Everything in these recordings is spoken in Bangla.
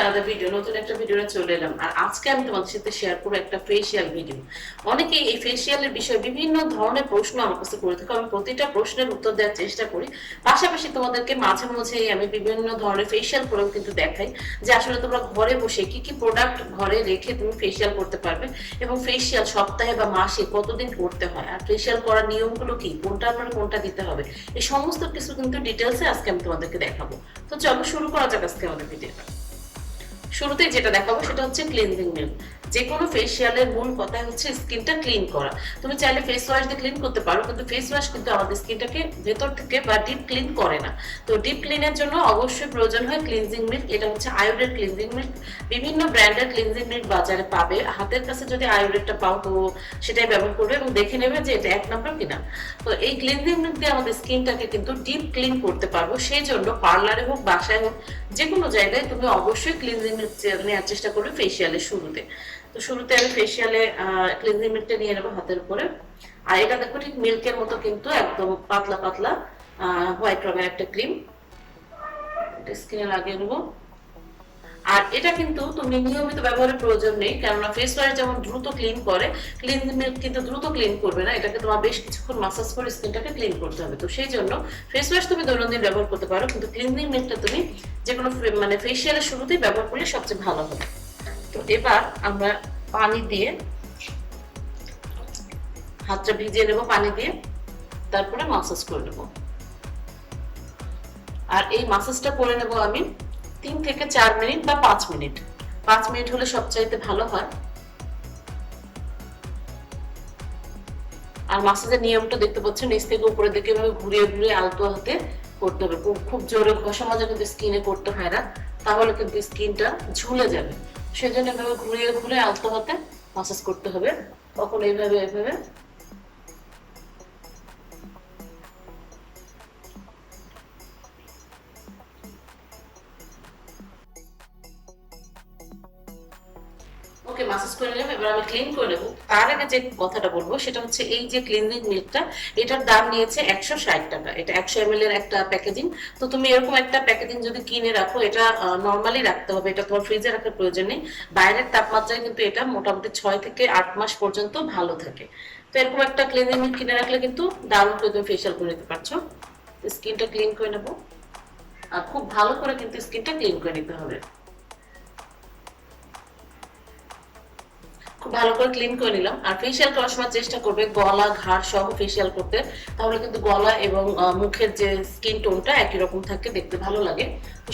আলাদা ভিডিও নতুন একটা চলে এলাম। আর আজকে আমি তোমাদের সাথে শেয়ার একটা ফেসিয়াল ভিডিও অনেকে এই বিষয়ে বিভিন্ন ধরনের প্রশ্ন আমার কাছে করে থাকে, আমি প্রতিটা প্রশ্নের উত্তর দেওয়ার চেষ্টা করি। পাশাপাশি তোমাদেরকে মাঝে মাঝে আমি বিভিন্ন ধরনের কিন্তু দেখাই যে আসলে তোমরা ঘরে বসে কি কি প্রোডাক্ট ঘরে রেখে তুমি করতে পারবে এবং ফেসিয়াল সপ্তাহে বা মাসে কতদিন করতে হয়? আর ফেসিয়াল করার নিয়মগুলো কি? কোনটা আমার কোনটা দিতে হবে? এই সমস্ত কিছু কিন্তু ডিটেলসে আজকে আমি তোমাদেরকে দেখাবো। তো চলো শুরু করা যাক আজকে আমাদের ভিডিওটা শুরুতেই যেটা দেখাবো সেটা হচ্ছে ক্লিনজিং মিল্ক যে কোনো ফেসিয়ালের মূল কথা হচ্ছে স্কিনটা ক্লিন করা। তুমি চাইলে ফেস ওয়াশ দিয়ে ক্লিন করতে পারো, কিন্তু ফেস ওয়াশ কিন্তু আমাদের স্কিনটাকে ভেতর থেকে বা ডিপ ক্লিন করে না। তো ডিপ ক্লিনের জন্য অবশ্যই প্রয়োজন হয় ক্লিনজিং মিল্ক এটা হচ্ছে আয়োডের ক্লিনজিং মিল্ক বিভিন্ন ব্র্যান্ডের ক্লিনজিং মিল্ক বাজারে পাবে। হাতের কাছে যদি আয়োডেরটা পাও, তো সেটাই ব্যবহার করবে এবং দেখে নেবে যে এটা এক নম্বর কিনা। তো এই ক্লিনজিং মিল্ক দিয়ে আমাদের স্কিনটাকে কিন্তু ডিপ ক্লিন করতে পারব। সেই জন্য পার্লারে হোক, বাসায় হোক যে কোনো জায়গায় তুমি অবশ্যই ক্লিনজিং মিল্ক নেওয়ার চেষ্টা করবে ফেসিয়ালের শুরুতে। তো শুরুতে আমি ফেসিয়ালে ক্লিনজিং মিল্কটা নিয়ে নেব হাতের উপরে। আর এটা দেখো ঠিক মিল্কের মতো কিন্তু একদম পাতলা পাতলা হোয়াইট রঙের একটা ক্রিম স্কিনে লাগিয়ে নেব। আর এটা কিন্তু তুমি নিয়মিত ব্যবহারের প্রয়োজন নেই, কেননা ফেস ওয়াশ যেমন দ্রুত ক্লিন করে মিল্ক কিন্তু দ্রুত ক্লিন করবে না, এটাকে তোমার বেশ কিছুক্ষণ মাসাজ করে স্কিনটাকে ক্লিন করতে হবে। তো সেই জন্য ফেস ওয়াশ তুমি দৈনন্দিন ব্যবহার করতে পারো, কিন্তু ক্লিনজিং মিল্কটা তুমি যে কোনো মানে ফেসিয়ালের শুরুতেই ব্যবহার করলে সবচেয়ে ভালো হবে। তো এবার আমরা পানি দিয়ে হাতটা ভিজিয়ে নেব পানি দিয়ে, তারপরে মাসাজ করে নেব। আর এই মাসাজটা করে নেব আমি তিন থেকে চার মিনিট বা পাঁচ মিনিট। পাঁচ মিনিট হলে সবচাইতে ভালো হয়। আর মাসাজের নিয়মটা দেখতে পাচ্ছেন, নিচ থেকে উপরে দিকে এভাবে ঘুরিয়ে ঘুরিয়ে আলতো হাতে করতে হবে। খুব খুব জোরে ঘষা মাজা কিন্তু স্কিনে করতে হয় না। তাহলে কিন্তু স্কিনটা ঝুলে যাবে। সেজন্য এভাবে ঘুরিয়ে ঘুরে আলতো হাতে মাসাজ করতে হবে। তখন এইভাবে এইভাবে ওকে মাসাজ করে নিলাম এবার আমি ক্লিন করে নেব। তার আগে যে কথাটা বলব, সেটা হচ্ছে এই যে ক্লিনজিং মিল্কটা এটার দাম নিয়েছে একশো ষাট টাকা। এটা একশো এম এর একটা প্যাকেজিং তো তুমি এরকম একটা প্যাকেজিং যদি কিনে রাখো, এটা নর্মালি রাখতে হবে। এটা তোমার ফ্রিজে রাখার প্রয়োজন নেই। বাইরের তাপমাত্রায় কিন্তু এটা মোটামুটি ছয় থেকে আট মাস পর্যন্ত ভালো থাকে। তো এরকম একটা ক্লিনজিং মিল্ক কিনে রাখলে কিন্তু দারুণ করে তুমি ফেশিয়াল করে নিতে পারছ। স্কিনটা ক্লিন করে নেব। আর খুব ভালো করে কিন্তু স্কিনটা ক্লিন করে নিতে হবে। খুব ভালো করে ক্লিন করে নিলাম। আর ফেসিয়াল করার সময় চেষ্টা করবে গলা, ঘাড় সহ ফেসিয়াল করতে। তাহলে কিন্তু গলা এবং মুখের যে স্কিন টোনটা একই রকম থাকে, দেখতে ভালো লাগে।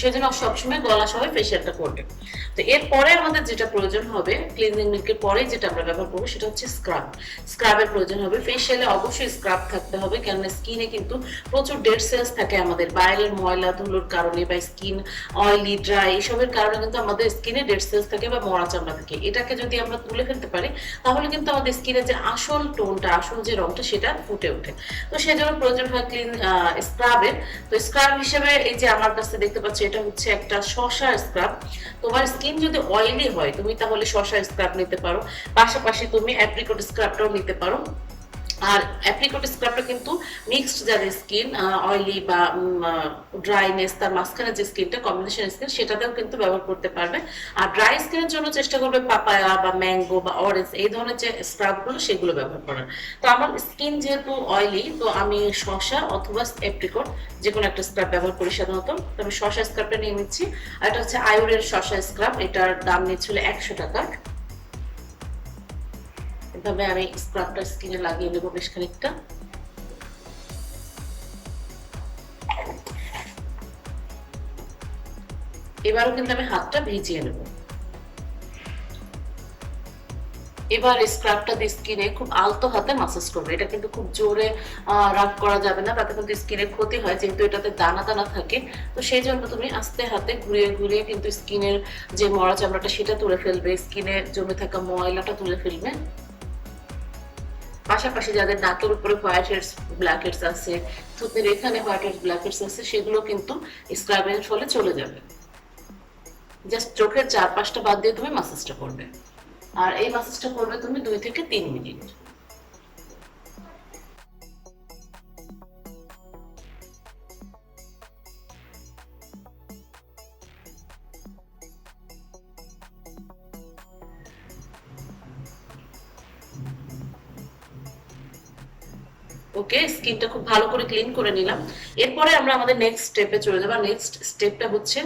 সেই জন্য সবসময় গলা সহ ফেসিয়ালটা করবে। তো এরপরে আমাদের যেটা প্রয়োজন হবে ক্লিনজিং মিল্কের পরে যেটা আমরা ব্যবহার করব সেটা হচ্ছে স্ক্রাব স্ক্রাবের প্রয়োজন হবে। ফেসিয়ালে অবশ্যই স্ক্রাব থাকতে হবে, কেননা স্কিনে কিন্তু প্রচুর ডেড সেলস থাকে আমাদের। বাইরের ময়লা, ধুলোর কারণে বা স্কিন অয়েলি ড্রাই এসবের কারণে কিন্তু আমাদের স্কিনে ডেড সেলস থাকে বা মরা চামড়া থাকে। এটাকে যদি আমরা তুলে ফেলতে পারি, তাহলে কিন্তু আমাদের স্কিনের যে আসল টোনটা, আসল যে রংটা, সেটা ফুটে ওঠে। তো সেজন্য প্রয়োজন হয় ক্লিন স্ক্রাবের তো স্ক্রাব হিসেবে এই যে আমার কাছে দেখতে পাচ্ছি এটা হচ্ছে একটা শশা স্ক্রাব তোমার স্কিন যদি অয়েলি হয়, তুমি তাহলে শশা স্ক্রাব নিতে পারো। পাশাপাশি তুমি অ্যাপ্রিকট স্ক্রাবটাও নিতে পারো। আর অ্যাপ্রিকট স্ক্রাবটা কিন্তু মিক্সড যাদের স্কিন অয়েলি বা ড্রাইনেস তার মাঝখানে যে স্কিনটা কম্বিনেশন স্কিন সেটাতেও কিন্তু ব্যবহার করতে পারবে। আর ড্রাই স্কিনের জন্য চেষ্টা করবে পাপায়া বা ম্যাঙ্গো বা অরেঞ্জ এই ধরনের যে স্ক্রাবগুলো সেগুলো ব্যবহার করার। তো আমার স্কিন যেহেতু অয়েলি তো আমি শশা অথবা অ্যাপ্রিকট যে কোনো একটা স্ক্রাব ব্যবহার করি সাধারণত। তো আমি শশা স্ক্রাবটা নিয়ে নিচ্ছি। আর এটা হচ্ছে আয়ুরের শশা স্ক্রাব এটার দাম নিচ্ছিল একশো টাকা। এভাবে আমি স্ক্রাবটা স্কিনে লাগিয়ে নেব বেশ খানিকটা। এবারও কিন্তু আমি হাতটা ভিজিয়ে নেব। এবার স্ক্রাবটা দিয়ে স্কিনে খুব আলতো হাতে মাসাজ করবে। এটা কিন্তু খুব জোরে রাগ করা যাবে না, তাতে কিন্তু স্কিনে ক্ষতি হয়, যেহেতু এটাতে দানা দানা থাকে। তো সেই জন্য তুমি আস্তে হাতে ঘুরিয়ে ঘুরিয়ে কিন্তু স্কিনের যে মরা চামড়াটা, সেটা তুলে ফেলবে। স্কিনে জমে থাকা ময়লাটা তুলে ফেলবে। পাশাপাশি যাদের দাঁতের উপরে হোয়াইট হেডস ব্ল্যাক হেডস আছে থুতনির এখানে হোয়াইট হেডস ব্ল্যাক হেডস আছে, সেগুলো কিন্তু স্ক্রাবের ফলে চলে যাবে। জাস্ট চোখের চারপাশটা বাদ দিয়ে তুমি মাসাজটা করবে। আর এই মাসাজটা করবে তুমি দুই থেকে তিন মিনিট। ওকে স্কিনটা খুব ভালো করে ক্লিন করে নিলাম। এরপরে আমরা আমাদের নেক্সট স্টেপে চলে নেক্সট স্টেপটা হচ্ছে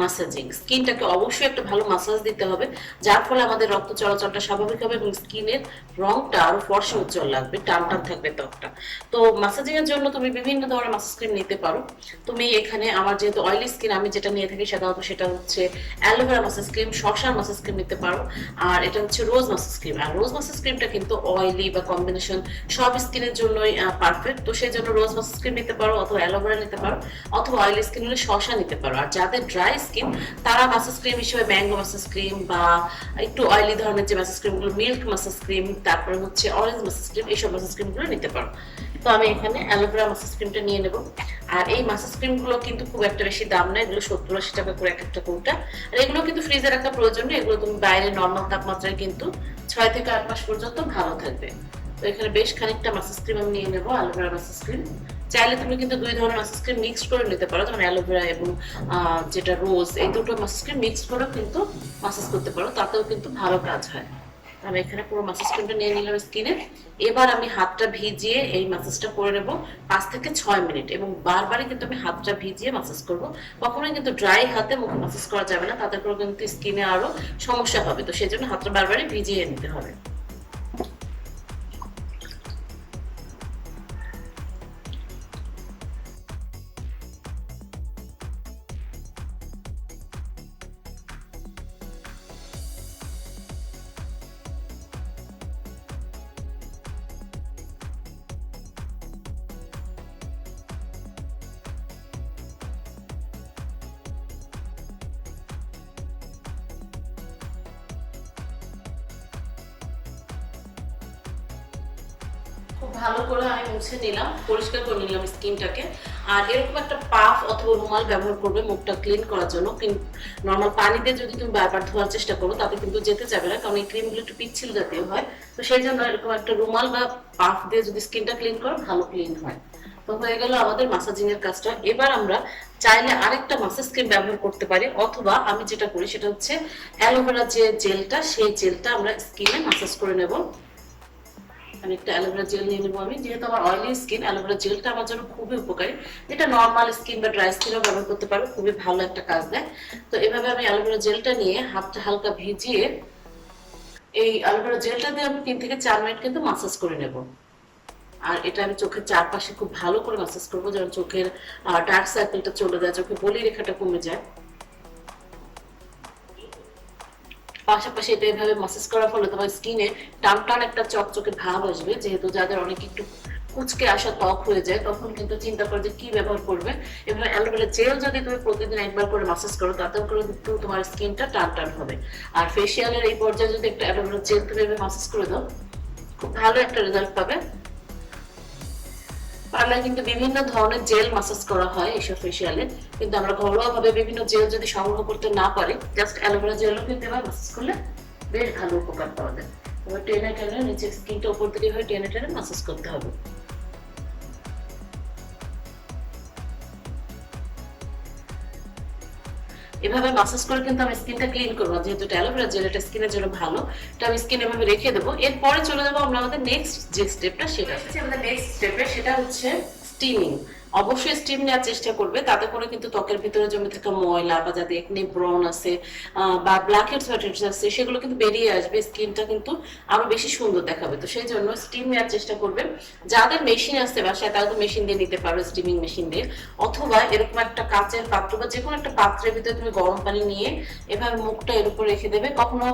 মাসাজিং স্কিনটাকে অবশ্যই একটা ভালো মাসাজ দিতে হবে, যার ফলে আমাদের রক্ত চলাচলটা স্বাভাবিক হবে এবং স্কিনের রংটা আরও উজ্জ্বল লাগবে, টান টান থাকবে ত্বকটা। তো মাসাজিং এর জন্য তুমি বিভিন্ন ধরনের মাসাজ ক্রিম নিতে পারো। তুমি এখানে আমার যেহেতু অয়েলি স্কিন আমি যেটা নিয়ে থাকি সাধারণত সেটা হচ্ছে অ্যালোভেরা মাসাজ ক্রিম শশার মাসাজ ক্রিম নিতে পারো। আর এটা হচ্ছে রোজ মাসাজ ক্রিম আর রোজ মাসাজ ক্রিমটা কিন্তু অয়েলি বা কম্বিনেশন সব স্কিনের জন্যই পারফেক্ট তো সেই জন্য রোজ মাসাজ ক্রিম নিতে পারো অথবা অ্যালোভেরা নিতে পারো অথবা অয়েলি স্কিন হলে শশা নিতে পারো। আর যাদের ড্রাই স্কিন তারা মাসাজ ক্রিম হিসেবে ম্যাঙ্গো মাসাজ ক্রিম বা একটু অয়েলি ধরনের যে মাসাজ ক্রিমগুলো মিল্ক মাসাজ ক্রিম তারপরে হচ্ছে অরেঞ্জ মাসাজ ক্রিম এইসব মাসাজ ক্রিমগুলো নিতে পারো। তো আমি এখানে অ্যালোভেরা মাসাজ ক্রিমটা নিয়ে নেব। আর এই মাসাজ ক্রিমগুলো কিন্তু খুব একটা বেশি দাম না, এগুলো সত্তর আশি টাকা করে এক একটা কোনটা। আর এগুলো কিন্তু ফ্রিজে রাখা প্রয়োজন এগুলো তুমি বাইরে নর্মাল তাপমাত্রায় কিন্তু ছয় থেকে আট মাস পর্যন্ত ভালো থাকবে। তো এখানে বেশ খানিকটা মাসাজ ক্রিম আমি নিয়ে নেব অ্যালোভেরা মাসাজ ক্রিম চাইলে তুমি কিন্তু দুই ধরনের মাসাজ ক্রিম মিক্স করে নিতে পারো, যেমন অ্যালোভেরা এবং যেটা রোজ এই দুটো মাসাজ ক্রিম মিক্স করে কিন্তু মাসাজ করতে পারো, তাতেও কিন্তু ভালো কাজ হয়। আমি এখানে পুরো মাসাজ ক্রিমটা নিয়ে নিলাম স্কিনে এবার আমি হাতটা ভিজিয়ে এই মাসাজটা করে নেব পাঁচ থেকে ছয় মিনিট এবং বারবারই কিন্তু আমি হাতটা ভিজিয়ে মাসাজ করব। কখনোই কিন্তু ড্রাই হাতে মুখে মাসাজ করা যাবে না, তাতে করে কিন্তু স্কিনে আরও সমস্যা হবে। তো সেই জন্য হাতটা বারবারই ভিজিয়ে নিতে হবে। ভালো করে আমি মুছে নিলাম, পরিষ্কার করে নিলাম স্কিনটাকে। আর এরকম একটা পাফ অথবা রুমাল ব্যবহার করবে মুখটা ক্লিন করার জন্য। নর্মাল পানি দিয়ে যদি তুমি বারবার ধোয়ার চেষ্টা করো, তাতে কিন্তু যেতে যাবে না, কারণ এই ক্রিমগুলো একটু পিচ্ছিল জাতীয় হয়। তো সেই জন্য এরকম একটা রুমাল বা পাফ দিয়ে যদি স্কিনটা ক্লিন করো, ভালো ক্লিন হয়। তো হয়ে গেল আমাদের মাসাজিং এর কাজটা। এবার আমরা চাইলে আরেকটা মাসাজ ক্রিম ব্যবহার করতে পারি, অথবা আমি যেটা করি সেটা হচ্ছে অ্যালোভেরা যে জেলটা সেই জেলটা আমরা স্কিনে মাসাজ করে নেব। আমি একটা অ্যালোভেরা জেল নিয়ে নেব আমি। যেহেতু আমার অয়েলি স্কিন অ্যালোভেরা জেলটা আমার জন্য খুবই উপকারী। যেটা নর্মাল স্কিন বা ড্রাই স্কিনও ব্যবহার করতে পারো, খুবই ভালো একটা কাজ দেয়। তো এভাবে আমি অ্যালোভেরা জেলটা নিয়ে হাতটা হালকা ভিজিয়ে এই অ্যালোভেরা জেলটা দিয়ে আমি তিন থেকে চার মিনিট কিন্তু মাসাজ করে নেব। আর এটা আমি চোখের চারপাশে খুব ভালো করে মাসাজ করব, যেন চোখের ডার্ক সার্কেলটা চলে যায়, চোখের বলি রেখাটা কমে যায়। পাশাপাশি এটা এভাবে মাসাজ করার ফলে তোমার স্কিনে টান টান একটা চকচকে ভাব আসবে। যেহেতু যাদের অনেক একটু কুচকে আসা ত্বক হয়ে যায়, তখন কিন্তু চিন্তা করে যে কি ব্যবহার করবে। এবং অ্যালোভেরা জেল যদি তুমি প্রতিদিন একবার করে মাসাজ করো, তাতেও করে কিন্তু তোমার স্কিনটা টান টান হবে। আর ফেসিয়ালের এই পর্যায়ে যদি একটা অ্যালোভেরা জেল তুমি মাসাজ করে দাও, খুব ভালো একটা রেজাল্ট পাবে। পার্লার কিন্তু বিভিন্ন ধরনের জেল মাসাজ করা হয় এইসব ফেসিয়ালে কিন্তু আমরা ঘরোয়া ভাবে বিভিন্ন জেল যদি সংগ্রহ করতে না পারি জাস্ট অ্যালোভেরা জেলও কিন্তু এবার মাসাজ করলে বেশ ভালো উপকার পাওয়া যায়। এবার টেনে টেনে নিচে স্কিনটা উপর থেকে হয়ে টেনে টেনে মাসাজ করতে হবে। এভাবে মাসাজ করে কিন্তু আমি স্কিনটা ক্লিন করব। যেহেতু অ্যালোভেরা জেল এটা স্কিনের জন্য ভালো এটা আমি স্কিন এভাবে রেখে দেবো। এরপরে চলে যাব আমরা আমাদের নেক্সট যে স্টেপটা সেটা আমাদের নেক্সট স্টেপে সেটা হচ্ছে স্টিমিং অবশ্যই স্টিম নেওয়ার চেষ্টা করবে। তাতে করে কিন্তু ত্বকের ভিতরে জমে থাকা ময়লা বা যাদের একনি ব্রন আছে বা ব্ল্যাক হেডস হোয়াইট আছে, সেগুলো কিন্তু বেরিয়ে আসবে। স্কিনটা কিন্তু আরও বেশি সুন্দর দেখাবে। তো সেই জন্য স্টিম নেওয়ার চেষ্টা করবে। যাদের মেশিন আছে বাসায়, তারা তো মেশিন দিয়ে নিতে পারো স্টিমিং মেশিন দিয়ে। অথবা এরকম একটা কাচের পাত্র বা যে কোনো একটা পাত্রের ভিতরে তুমি গরম পানি নিয়ে এভাবে মুখটা এর উপর রেখে দেবে। কখনো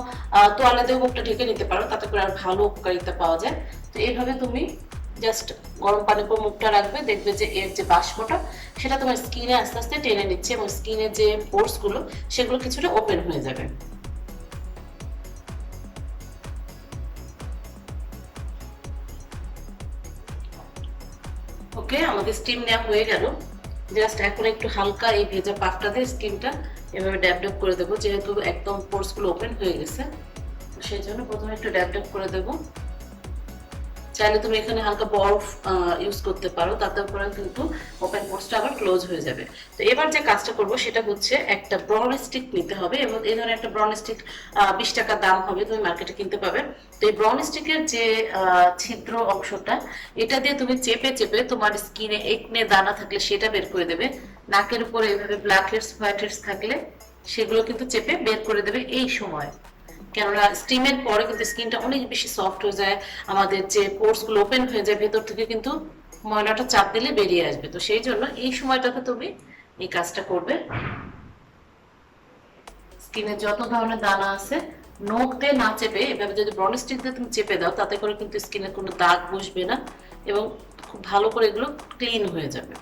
তোয়ালে দিয়ে মুখটা ঢেকে নিতে পারো। তাতে করে আর ভালো উপকারিতা পাওয়া যায়। তো এইভাবে তুমি জাস্ট গরম পানি করে মুখটা রাখবে, দেখবে যে এর যে বাষ্পটা, সেটা তোমার স্কিনে আস্তে আস্তে টেনে নিচ্ছে এবং স্কিনের যে পোর্সগুলো, সেগুলো কিছুটা ওপেন হয়ে যাবে। ওকে আমাদের স্টিম নেওয়া হয়ে গেল। জাস্ট এখন একটু হালকা এই ভেজা পাফটা দিয়ে স্কিনটা এভাবে ড্যাব করে দেবো, যেহেতু একদম পোর্সগুলো ওপেন হয়ে গেছে। সেই জন্য প্রথমে একটু ড্যাব করে দেবো। চাইলে তুমি এখানে হালকা বরফ ইউজ করতে পারো। তাতে করে কিন্তু ওপেন পোর্সটা আবার ক্লোজ হয়ে যাবে। তো এবার যে কাজটা করব, সেটা হচ্ছে একটা ব্রন স্টিক নিতে হবে এবং এই ধরনের একটা ব্রন স্টিক বিশ টাকা দাম হবে, তুমি মার্কেটে কিনতে পাবে তো এই ব্রন স্টিকের যে ছিদ্র অংশটা, এটা দিয়ে তুমি চেপে চেপে তোমার স্কিনে একনে দানা থাকলে সেটা বের করে দেবে। নাকের উপরে এভাবে ব্ল্যাক হেডস হোয়াইট হেডস থাকলে সেগুলো কিন্তু চেপে বের করে দেবে এই সময়। কেননা স্টিমের পরে কিন্তু স্কিনটা অনেক বেশি সফট হয়ে যায়। আমাদের যে পোর্সগুলো ওপেন হয়ে যায়, ভেতর থেকে কিন্তু ময়লাটা চাপ দিলে বেরিয়ে আসবে। তো সেই জন্য এই সময়টাতে তুমি এই কাজটা করবে। স্কিনে যত ধরনের দানা আছে, নখ দিয়ে না চেপে, এভাবে যদি ব্রন স্টিক দিয়ে তুমি চেপে দাও, তাতে করে কিন্তু স্কিনে কোনো দাগ বসবে না এবং খুব ভালো করে এগুলো ক্লিন হয়ে যাবে।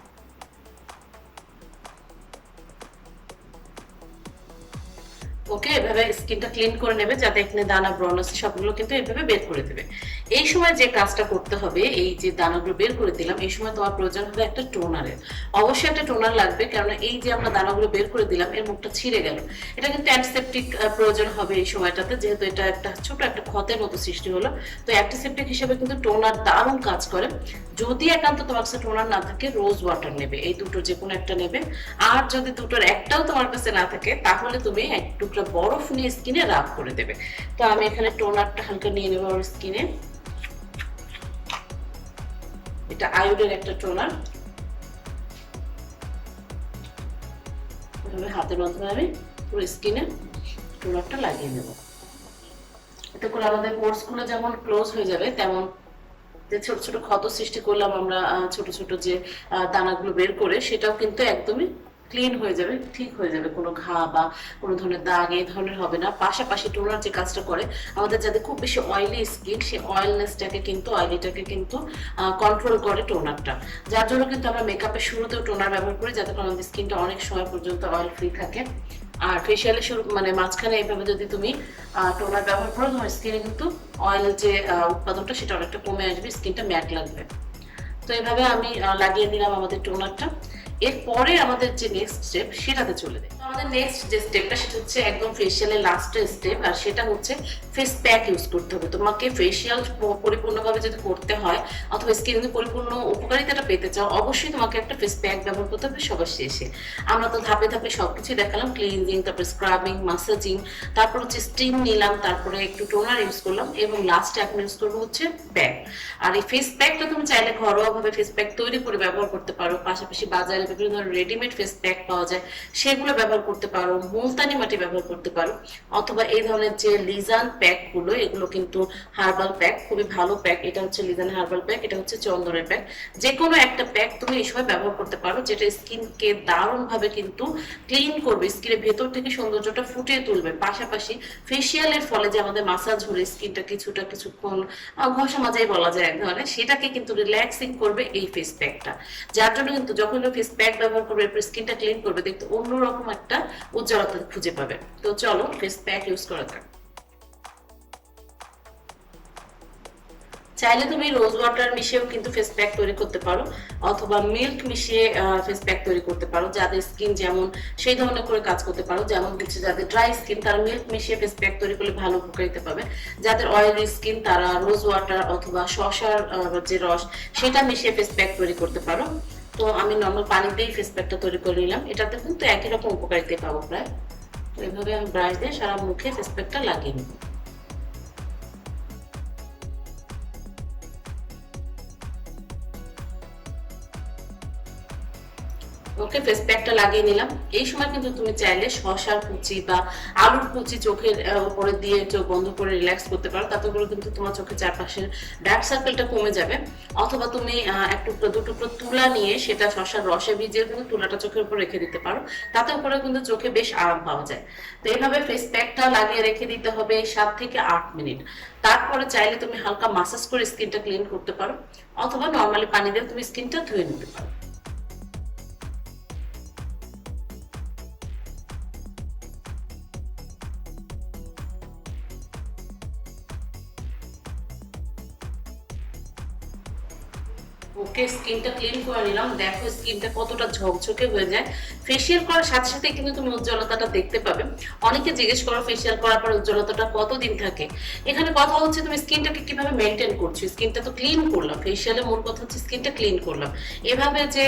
ওকে এভাবে স্কিনটা ক্লিন করে নেবে যাতে এখানে দানা, ব্রণ আছে, সবগুলো কিন্তু এভাবে বের করে দেবে। এই সময় যে কাজটা করতে হবে, এই যে দানাগুলো বের করে দিলাম, এই সময় তোমার প্রয়োজন হবে একটা টোনারের। অবশ্যই একটা টোনার লাগবে কারণ এই যে আমরা দানাগুলো বের করে দিলাম, এর মুখটা ছিঁড়ে গেল। এটা কিন্তু অ্যান্টিসেপটিক প্রয়োজন হবে এই সময়টাতে, যেহেতু এটা একটা ছোট একটা ক্ষতের মতো সৃষ্টি হলো। তো অ্যান্টিসেপটিক হিসেবে কিন্তু টোনার দারুণ কাজ করে। যদি একান্ত তোমার কাছে টোনার না থাকে রোজ ওয়াটার নেবে, এই দুটো যে কোনো একটা নেবে। আর যদি দুটোর একটাও তোমার কাছে না থাকে, তাহলে তুমি এক টুকরা বরফ নিয়ে স্কিনে রাব করে দেবে। তো আমি এখানে টোনারটা হালকা নিয়ে নেব আমার স্কিনে এটা আয়ুডের একটা টোনার হাতের মাধ্যমে আমি পুরো স্কিনে টোনারটা লাগিয়ে নেব। এতে করে আমাদের পোর্সগুলো যেমন ক্লোজ হয়ে যাবে, তেমন যে ছোট ছোট ক্ষত সৃষ্টি করলাম আমরা ছোট ছোট যে দানাগুলো বের করে, সেটাও কিন্তু একদমই ক্লিন হয়ে যাবে, ঠিক হয়ে যাবে। কোনো ঘা বা কোনো ধরনের দাগ এই ধরনের হবে না। পাশাপাশি টোনার যে কাজটা করে, আমাদের যাদের খুব বেশি অয়েলি স্কিন সেই অয়েলনেসটাকে কিন্তু অয়েলিটাকে কিন্তু কন্ট্রোল করে টোনারটা। যার জন্য কিন্তু আমরা মেকআপের শুরুতেও টোনার ব্যবহার করি, যাতে করে আমাদের স্কিনটা অনেক সময় পর্যন্ত অয়েল ফ্রি থাকে। আর ফেসিয়ালের শুরু মানে মাঝখানে এইভাবে যদি তুমি টোনার ব্যবহার করো, তোমার স্কিনে কিন্তু অয়েল যে উৎপাদনটা, সেটা অনেকটা কমে আসবে স্কিনটা ম্যাট লাগবে। তো এভাবে আমি লাগিয়ে দিলাম আমাদের টোনারটা। এরপরে আমাদের যে নেক্সট স্টেপ সেটাতে চলে যায় আমাদের নেক্সট যে স্টেপটা সেটা হচ্ছে একদম ফেসিয়ালের স্টেপ আর সেটা হচ্ছে ফেস প্যাক ইউজ করতে হবে। তোমাকে ফেসিয়াল পরিপূর্ণভাবে যদি করতে হয়, অথবা পরিপূর্ণ উপকারিতাটা পেতে চাও, অবশ্যই তোমাকে একটা ফেস প্যাক ব্যবহার করতে হবে সবার শেষে। আমরা তো ধাপে ধাপে সবকিছু দেখালাম ক্লিনজিং তারপরে স্ক্রাবিং মাসাজিং তারপর হচ্ছে স্টিম নিলাম, তারপরে একটু টোনার ইউজ করলাম, এবং লাস্টে এখন ইউজ করব হচ্ছে প্যাক আর এই ফেস প্যাকটা তুমি চাইলে ঘরোয়া ভাবে ফেস প্যাক তৈরি করে ব্যবহার করতে পারো, পাশাপাশি বাজারে বিভিন্ন ধরনের রেডিমেড ফেস প্যাক পাওয়া যায়, সেগুলো ব্যবহার করতে পারো, মুলতানি মাটি ব্যবহার করতে পারো, অথবা এই ধরনের যে লিজান প্যাকগুলো, এগুলো কিন্তু হার্বাল প্যাক, খুবই ভালো প্যাক। এটা হচ্ছে লিজান হার্বাল প্যাক, এটা হচ্ছে চন্দনের প্যাক। যে কোনো একটা প্যাক তুমি এই সময় ব্যবহার করতে পারো, যেটা স্কিনকে দারুণ ভাবে কিন্তু ক্লিন করবে, স্কিনের ভেতর থেকে সৌন্দর্যটা ফুটিয়ে তুলবে। পাশাপাশি ফেসিয়ালের ফলে যে আমাদের মাসাজ হলে স্কিনটা কিছুটা কিছুক্ষণ ঘষা মাজাই বলা যায় এক ধরনের, সেটাকে কিন্তু রিল্যাক্সিং করবে এই ফেস প্যাকটা যার জন্য কিন্তু যখন ফেস প্যাক ব্যবহার করবে স্কিনটা ক্লিন করবে, দেখতে অন্যরকম একটা উজ্জ্বলতা খুঁজে পাবে। তো চলো ফেস প্যাক ইউজ করা যাক। চাইলে তুমি রোজ ওয়াটার মিশিয়েও কিন্তু ফেস প্যাক তৈরি করতে পারো, অথবা মিল্ক মিশিয়ে ফেস প্যাক তৈরি করতে পারো, যাদের স্কিন যেমন সেই ধরনের করে কাজ করতে পারো, যেমন হচ্ছে যাদের ড্রাই স্কিন তারা মিল্ক মিশিয়ে ফেস প্যাক তৈরি করলে ভালো উপকারিতা পাবে। যাদের অয়েলি স্কিন তারা রোজ ওয়াটার অথবা শশার যে রস, সেটা মিশিয়ে ফেস প্যাক তৈরি করতে পারো। তো আমি নর্মাল পানিতেই ফেস প্যাকটা তৈরি করে নিলাম। এটাতে কিন্তু একই রকম উপকারিতা পাবো প্রায়। তো এইভাবে আমি ব্রাশ দিয়ে সারা মুখে ফেস প্যাকটা লাগিয়ে নিব। ওকে ফেস প্যাকটা লাগিয়ে নিলাম। এই সময় কিন্তু তুমি চাইলে শশার কুচি বা আলুর কুচি চোখের উপরে দিয়ে চোখ বন্ধ করে রিল্যাক্স করতে পারো। তাতে করে কিন্তু তোমার চোখের চারপাশের ডার্ক সার্কেলটা কমে যাবে। অথবা তুমি এক টুকরো, দু টুকরো তুলা নিয়ে সেটা শশার রসে ভিজিয়ে কিন্তু তুলাটা চোখের উপর রেখে দিতে পারো। তাতে করে কিন্তু চোখে বেশ আরাম পাওয়া যায়। তো এইভাবে ফেস প্যাকটা লাগিয়ে রেখে দিতে হবে সাত থেকে আট মিনিট। তারপরে চাইলে তুমি হালকা মাসাজ করে স্কিনটা ক্লিন করতে পারো। অথবা নর্মালি পানি দিয়ে তুমি স্কিনটা ধুয়ে নিতে পারো। ওকে স্কিনটা ক্লিন করে নিলাম। দেখো স্কিনটা কতটা ঝকঝকে হয়ে যায়। ফেসিয়াল করার সাথে সাথে কিন্তু তুমি উজ্জ্বলতাটা দেখতে পাবে। অনেকে জিজ্ঞেস করো ফেসিয়াল করার পর উজ্জ্বলতাটা কতদিন থাকে? এখানে কথা হচ্ছে তুমি স্কিনটাকে কীভাবে মেনটেন করছ? স্কিনটা তো ক্লিন করলাম। ফেসিয়ালে মূল কথা হচ্ছে স্কিনটা ক্লিন করলাম। এভাবে যে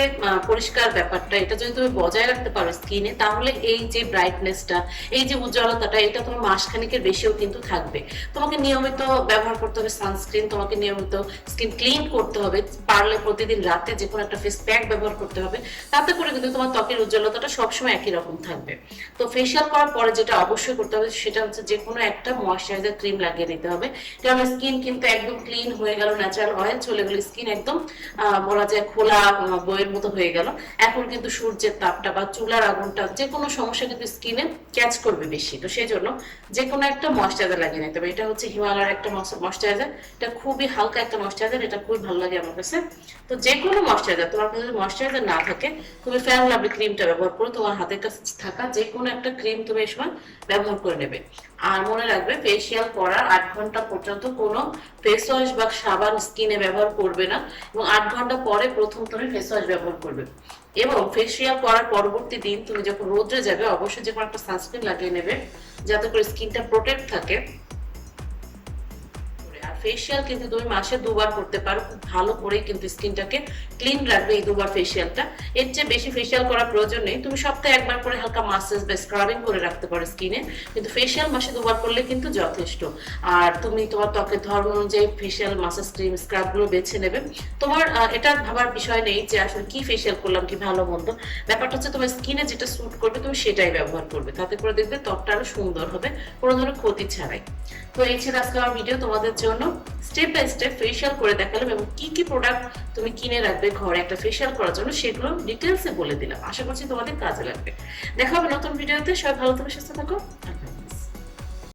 পরিষ্কার ব্যাপারটা, এটা যদি তুমি বজায় রাখতে পারো স্কিনে, তাহলে এই যে ব্রাইটনেসটা এই যে উজ্জ্বলতাটা, এটা তোমার মাসখানিকের বেশিও কিন্তু থাকবে। তোমাকে নিয়মিত ব্যবহার করতে হবে সানস্ক্রিন তোমাকে নিয়মিত স্কিন ক্লিন করতে হবে। পারলে প্রতিদিন রাতে যে কোনো একটা ফেস প্যাক ব্যবহার করতে হবে। তাতে করে কিন্তু তোমার ত্বকের উজ্জ্বলতাটা সবসময় একই রকম থাকবে। তো ফেসিয়াল করার পরে যেটা অবশ্যই করতে হবে সেটা হচ্ছে যে কোনো একটা ময়শ্চারাইজার ক্রিম লাগিয়ে নিতে হবে। কারণ স্কিন কিন্তু একদম ক্লিন হয়ে গেল ন্যাচারাল অয়েল চলে গেল স্কিন একদম বলা যায় খোলা বইয়ের মতো হয়ে গেল। এখন কিন্তু সূর্যের তাপটা বা চুলার আগুনটা যে কোনো সমস্যা কিন্তু স্কিনে ক্যাচ করবে বেশি। তো সেই জন্য যে কোনো একটা ময়শ্চারাইজার লাগিয়ে নিতে হবে। এটা হচ্ছে হিমালয়ের একটা ময়শ্চারাইজার এটা খুবই হালকা একটা ময়শ্চারাইজার এটা খুবই ভালো লাগে আমার কাছে। তো যে কোনো ময়শ্চারাইজার তোমার যদি ময়শ্চারাইজার না থাকে, তুমি ফ্যান লাভলি ক্রিমটা ব্যবহার করো, তোমার হাতের কাছে থাকা যে কোনো একটা ক্রিম তুমি এই সময় ব্যবহার করে নেবে। আর মনে রাখবে ফেসিয়াল করার আট ঘণ্টা পর্যন্ত কোনো ফেস ওয়াশ বা সাবান স্কিনে ব্যবহার করবে না এবং আট ঘণ্টা পরে প্রথম তুমি ফেস ওয়াশ ব্যবহার করবে। এবং ফেসিয়াল করার পরবর্তী দিন তুমি যখন রোদ্রে যাবে, অবশ্যই যে কোনো একটা সানস্ক্রিন লাগিয়ে নেবে, যাতে করে স্কিনটা প্রোটেক্ট থাকে। ফেসিয়াল কিন্তু তুমি মাসে দুবার করতে পারো, খুব ভালো করে কিন্তু স্কিনটাকে ক্লিন রাখবে এই দুবার ফেসিয়ালটা এর চেয়ে বেশি ফেসিয়াল করার প্রয়োজন নেই। তুমি সপ্তাহে একবার করে হালকা মাসাজ বা স্ক্রাবিং করে রাখতে পারো স্কিনে। কিন্তু ফেসিয়াল মাসে দুবার করলে কিন্তু যথেষ্ট। আর তুমি তোমার ত্বকের ধর্ম অনুযায়ী ফেসিয়াল মাসাজ ক্রিম স্ক্রাবগুলো বেছে নেবে। তোমার এটা ভাবার বিষয় নেই যে আসলে কি ফেসিয়াল করলাম, কি ভালো, মন্দ। ব্যাপারটা হচ্ছে তোমার স্কিনে যেটা স্যুট করবে, তুমি সেটাই ব্যবহার করবে। তাতে করে দেখবে ত্বকটা আরও সুন্দর হবে, কোনো ধরনের ক্ষতি ছাড়াই। তো এই ছিল আজকে আমার ভিডিও তোমাদের জন্য। স্টেপ বাই স্টেপ ফেসিয়াল করে দেখালাম এবং কি কি প্রোডাক্ট তুমি কিনে রাখবে ঘরে একটা ফেসিয়াল করার জন্য সেগুলো ডিটেলসে বলে দিলাম। আশা করছি তোমাদের কাজে লাগবে। দেখা হবে নতুন ভিডিওতে সবাই ভালো থাকো, সুস্থ থাকো।